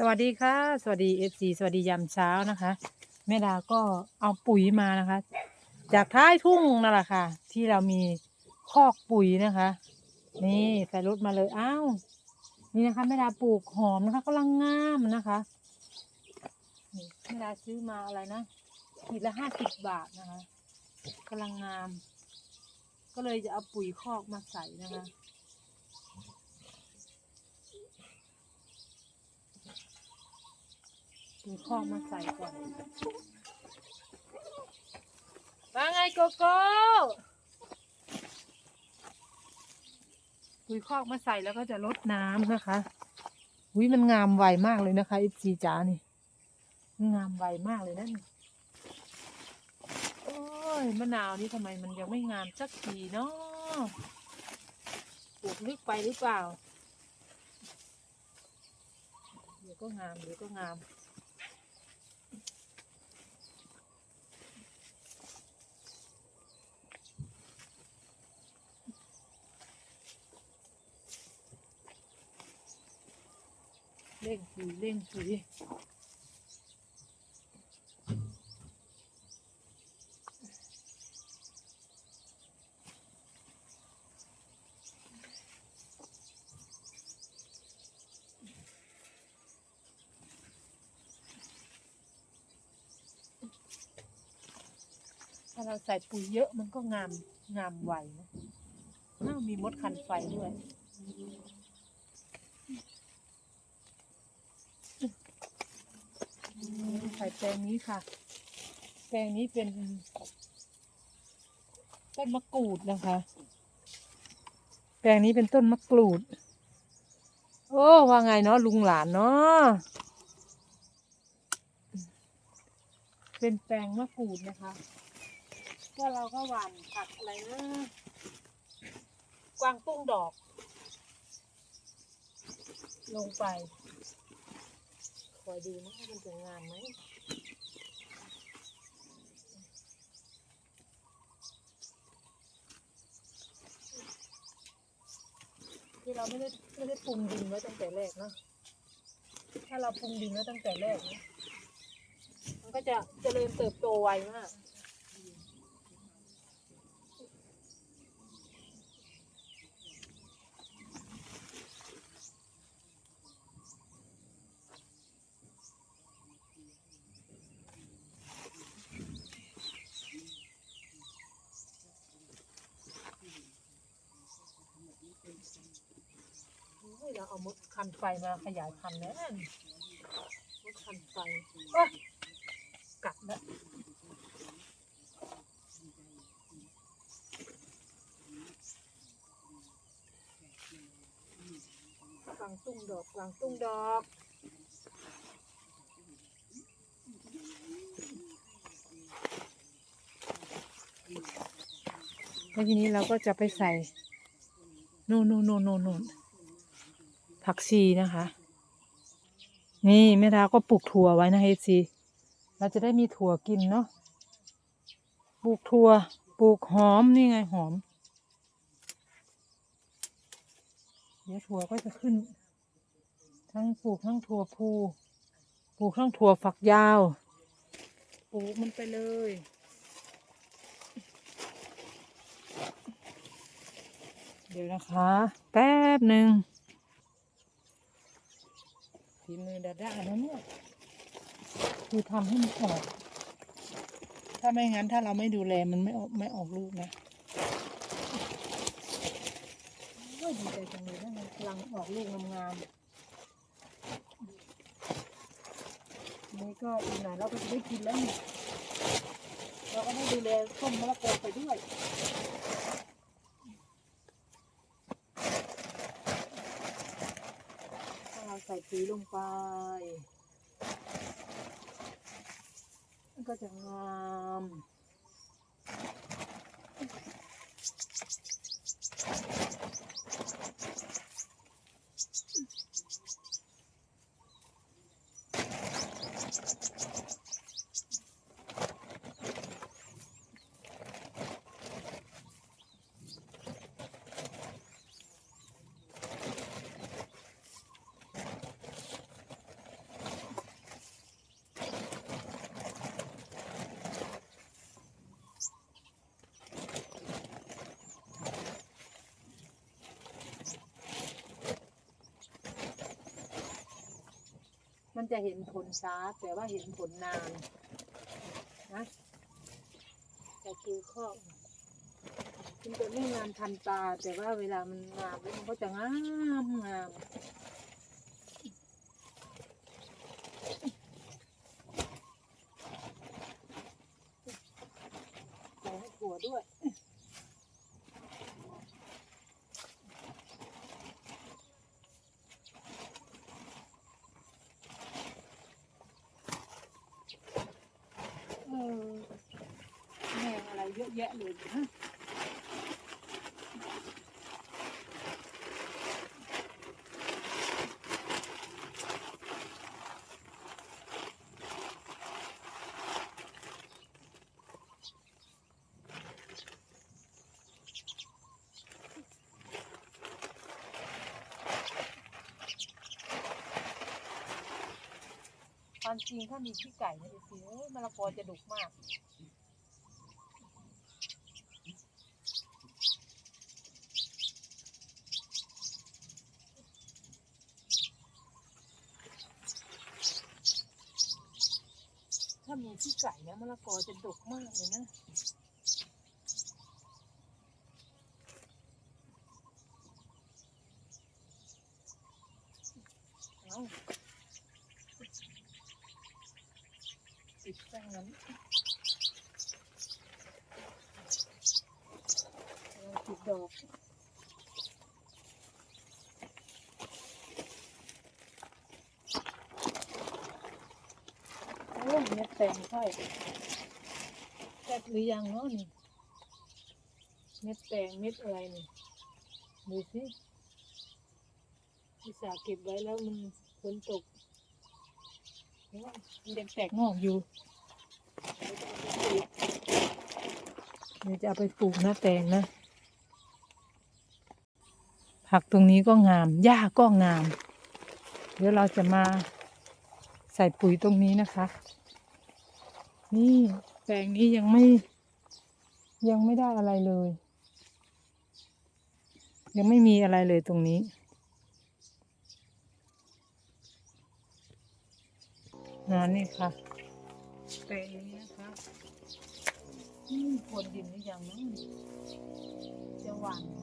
สวัสดีค่ะ สวัสดีเอฟซีสวัสดียามเช้านะคะแม่ดาก็เอาปุ๋ยมานะคะ จากท้ายทุ่งนั่นแหละค่ะ ที่เรามีคอกปุ๋ยนะคะ นี่ใส่รถมาเลยอ้าวนี่นะคะแม่ดาปลูกหอมนะคะกำลังงามนะคะนี่แม่ดาซื้อมาอะไรนะขีดละห้าสิบบาทนะคะกำลังงาม ก็เลยจะเอาปุ๋ยคอกมาใส่นะคะ มีข้องมาใส่ก่อนว่าไงโกโก้ปุยคอกมาใส่แล้วก็จะลดน้ำนะคะอุ้ยมันงามไวมากเลยนะคะอีซีจ๋านี่มันงามไวมากเลยนะนี่โอ้ยมะนาวนี่ทำไมมันยังไม่งามสักทีเนาะปลูกลึกไปหรือเปล่า เดี๋ยวก็งามเดี๋ยวก็งาม เร่งปุ๋ยเร่งปุ๋ยถ้าเราใส่ปุ๋ยเยอะมันก็งามงามไวนะน่ามีมดคันไฟด้วย ใส่แปลงนี้ค่ะ แปลงนี้เป็นต้นมะกรูดนะคะ แปลงนี้เป็นต้นมะกรูด โอ้ว่าไงเนาะลุงหลานเนาะเป็นแปลงมะกรูดนะคะก็เราก็หว่านผักอะไรนะกวางตุ้งดอก ลงไป อยดูนะว่ามันจะงามไหมที่เราไม่ได้ไม่ได้ปรุงดินไว้ตั้งแต่แรกเนาะถ้าเราปรุงดินไว้ตั้งแต่แรกนะมันก็จะเจริญเติบโตไวมาก เฮ้ยเราเอามดคันไฟมาขยายพันธุ์แล้วนี่มดคันไฟกัดแล้วกวางตุ้งดอกกวางตุ้งดอกแล้วทีนี้เราก็จะไปใส่นู่นนู่นนู่นนู่นนู่น ผักชีนะคะ นี่แม่ดาก็ปลูกถั่วไว้นะเอซีเราจะได้มีถั่วกินเนาะปลูกถั่วปลูกหอมนี่ไงหอม เดี๋ยวถั่วก็จะขึ้น ทั้งปลูกทั้งถั่วพูปลูกทั้งถั่วฝักยาวปลูกมันไปเลยเดี๋ยวนะคะ แป๊บหนึ่ง ฝีมือดาด้านะเนี่ยคือทำให้มันออก ถ้าไม่งั้นถ้าเราไม่ดูแลมันไม่ออกไม่ออกลูกนะโอ้ยดีใจจังเลยนะมันกำลังออกลูกงามๆนี่ก็อีกหน่อยเราก็จะได้กินแล้วนี่เราก็ได้ดูแลต้นมะละกอไปด้วย ถ้าเราใส่ปุ๋ยลงไป มันก็จะงาม จะเห็นผลช้าแต่ว่าเห็นผลนานนะแต่คือข้อมันจะไม่งามทันตา แต่ว่าเวลามันงามมันก็จะงามงามใส่ให้ถั่วด้วย เออแมง อะแยะเลยนะความจริงถ้ามีขี้ไก่เนี่ยสิเอ้ยมะละกอจะดุกมาก ถ้ามีขี้ไก่เนี่ย มะละกอจะดกมากเลยนะเอาปิดซะงั้นเราปิดดอกโอ้ยเม็ด แตงค่อยแซ่บหรือยังเนาะนี่ เม็ดแตงเม็ดอะไรนี่ดูสิอุตส่าห์เก็บไว้แล้วมันฝนตกมันยังแตกงอกอยู่เดี๋ยวจะเอาไปปลูกนะแตงนะ ผักตรงนี้ก็งาม หญ้าก็งาม เดี๋ยวเราจะมาใส่ปุ๋ยตรงนี้นะคะ นี่แปลงนี้ยังไม่ ยังไม่ได้อะไรเลย ยังไม่มีอะไรเลยตรงนี้นานี่ค่ะแปลงนี้นะคะนี่พรวนดินหรือยังนะจะหวานไหม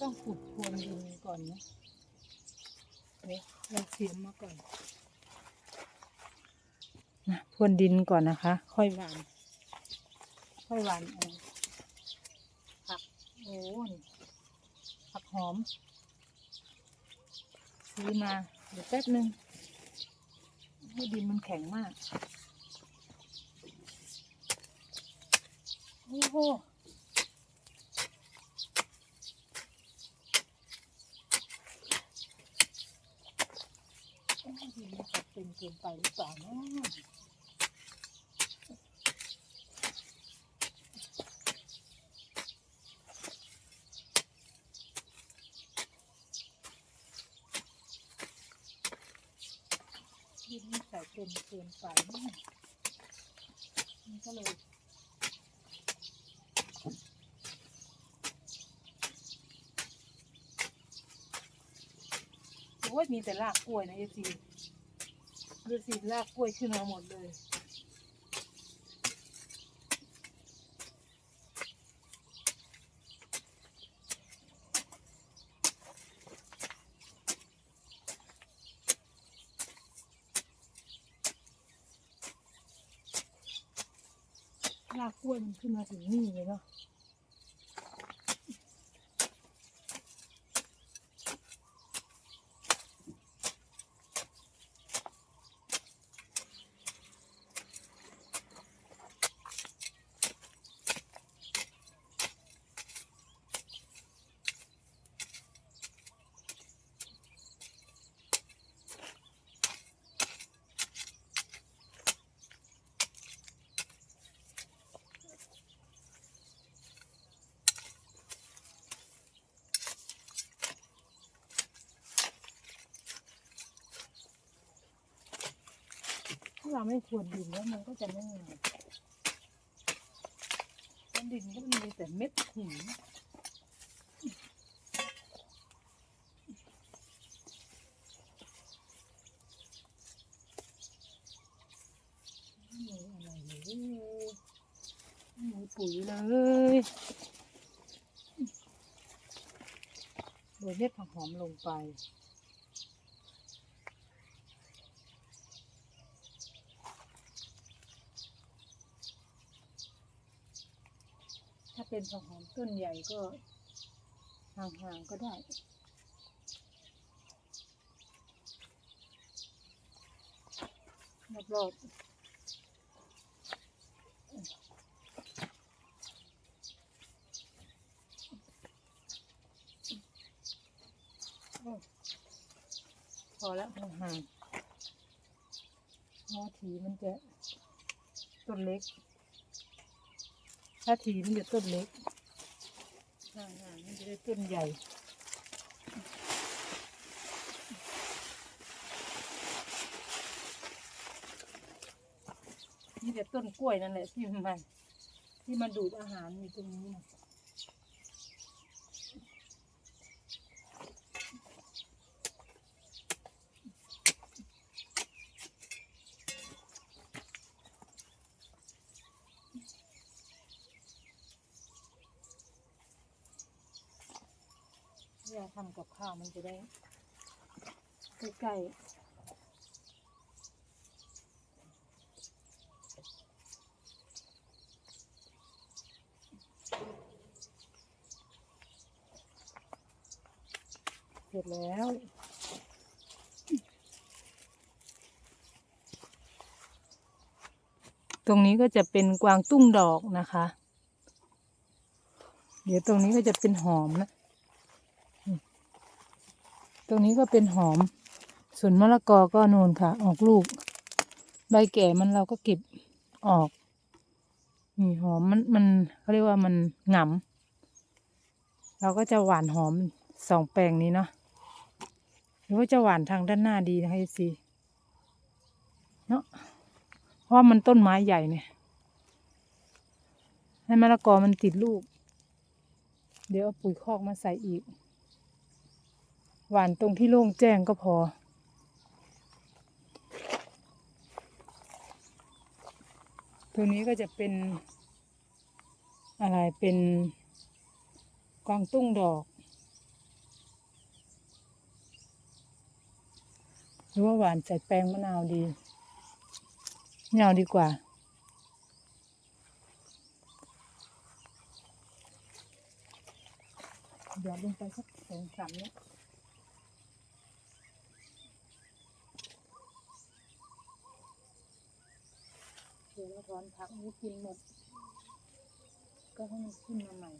ต้องขุดพรวนดินก่อนนะ เดี๋ยวเราเสียมมาก่อนนะพรวนดินก่อนนะคะ ค่อยหวาน ค่อยหวานเอาผักโอ้นี่ผักหอมซื้อมาเดี๋ยวแป๊บนึงให้ดินมันแข็งมาก โอ้โหโอ้ยดินมันจะเป็นเกิน ไปหรือเปล่าเนาะดินมันใส่เต็มเกินไปมากมันก็เลยโอ้ยมีแต่รากกล้วยนะเอซี ดูสิรากกล้วยขึ้นมาหมดเลย รากกล้วยมันขึ้นมาถึงนี่เลยเนาะ เราไม่ควรดินแล้วมันก็จะไม่ไงามดินก็มีแต่เม็ดหินปุ๋ยเลยโรยเม็ดผักหอมลงไป ถ้าเป็นผักหอมต้นใหญ่ก็ห่างๆก็ได้ รอบๆพอแล้วห่างๆเพราะว่าถีมันจะต้นเล็ก ถ้าถีมันจะต้นเล็กห่างๆมันจะได้ต้นใหญ่นี่แต่ต้นกล้วยนั่นแหละที่มันที่มันดูดอาหารอยู่ตรงนี้นะ ลาทำกับข้าวมันจะได้ใกล้ๆเสร็จแล้วตรงนี้ก็จะเป็นกวางตุ้งดอกนะคะ เดี๋ยวตรงนี้ก็จะเป็นหอมนะ ตรงนี้ก็เป็นหอม ส่วนมะละกอก็นูนค่ะ ออกลูก ใบแก่มันเราก็เก็บออก นี่หอมมันมันเขาเรียกว่ามันหงำเราก็จะหวานหอมสองแปลงนี้เนาะ หรือว่าจะหวานทางด้านหน้าดีนะคะซีเนาะ เพราะมันต้นไม้ใหญ่เนี่ย ให้มะละกอมันติดลูก เดี๋ยวเอาปุ๋ยคอกมาใส่อีก หวานตรงที่โล่งแจ้งก็พอตัวนี้ก็จะเป็น อะไรเป็นกวางตุ้งดอกหรือว่าหวานใส่แป้งมะนาวดีม่เอาดีกว่าเดี๋ยวลงไปสักสองสามเนี่ย เดี๋ยวเราถอนผักนี้กินหมด ก็ให้มันขึ้นมาใหม่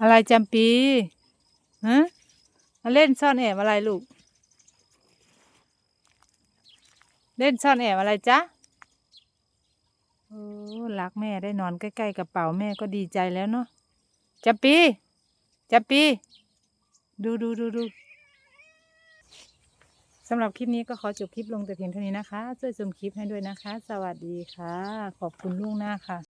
อะไรจำปีฮะมาเล่นซ่อนแอบอะไรลูก เล่นซ่อนแอบอะไรจ๊ะโอ้รักแม่ได้นอนใกล้ๆกระเป๋าแม่ก็ดีใจแล้วเนาะจะปีจะปี ดูดูดูดูสำหรับคลิปนี้ก็ขอจบคลิปลงแต่เพียงเท่านี้นะคะ ช่วยชมคลิปให้ด้วยนะคะ สวัสดีค่ะ ขอบคุณล่วงหน้าค่ะ